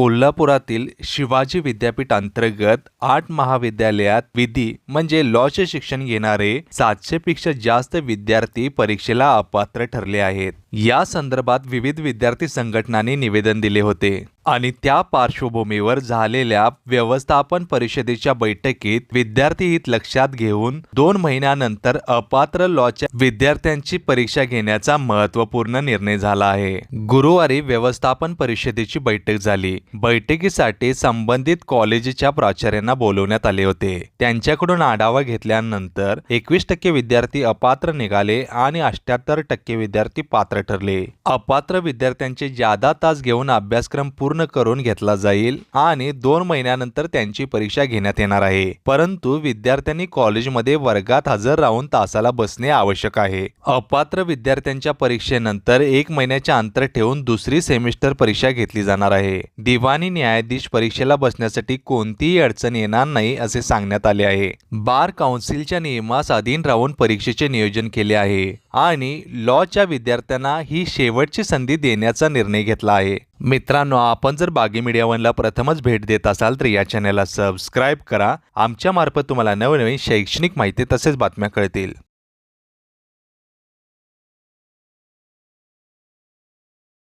कोल्हापुरातील शिवाजी विद्यापीठांतर्गत आठ महाविद्यालयात विधी म्हणजे लॉचे शिक्षण घेणारे सातशे पेक्षा जास्त विद्यार्थी परीक्षेला अपात्र ठरले आहेत. या संदर्भात विविध विद्यार्थी संघटनांनी निवेदन दिले होते. आणि त्या पार्श्वभूमीवर झालेल्या व्यवस्थापन परिषदेच्या बैठकीत विद्यार्थी हित लक्षात घेऊन दोन महिन्यानंतर अपात्र लॉच्या विद्यार्थ्यांची परीक्षा घेण्याचा महत्त्वपूर्ण निर्णय झाला आहे. गुरुवारी व्यवस्थापन परिषदेची बैठक झाली. बैठकीसाठी संबंधित कॉलेजच्या प्राचार्यांना बोलवण्यात आले होते. त्यांच्याकडून आढावा घेतल्यानंतर एकवीस टक्के विद्यार्थी अपात्र निघाले आणि अठ्याहत्तर टक्के विद्यार्थी पात्र ठरले. अपात्र विद्यार्थ्यांचे जादा तास घेऊन अभ्यासक्रम पूर्ण करून घेतला जाईल आणि दोन महिन्यानंतर त्यांची परीक्षा घेण्यात येणार आहे. परंतु विद्यार्थ्यांनी कॉलेजमध्ये वर्गात हजर राहून तासाला बसणे आवश्यक आहे. अपात्र विद्यार्थ्यांच्या परीक्षेनंतर एक महिन्याचे अंतर ठेवून दुसरी सेमिस्टर परीक्षा घेतली जाणार आहे. दिवाणी न्यायाधीश परीक्षेला बसण्यासाठी कोणतीही अडचण येणार नाही असे सांगण्यात आले आहे. बार काउन्सिलच्या नियमास अधीन राहून परीक्षेचे नियोजन केले आहे. आणि लॉच्या विद्यार्थ्यांना ही शेवटची संधी देण्याचा निर्णय घेतला आहे. मित्रांनो आपण जर बागी मीडिया वनला प्रथमच भेट देत असाल तर या चॅनलला सबस्क्राईब करा. आमच्या मार्फत तुम्हाला नवनवीन शैक्षणिक माहिती तसेच बातम्या कळतील.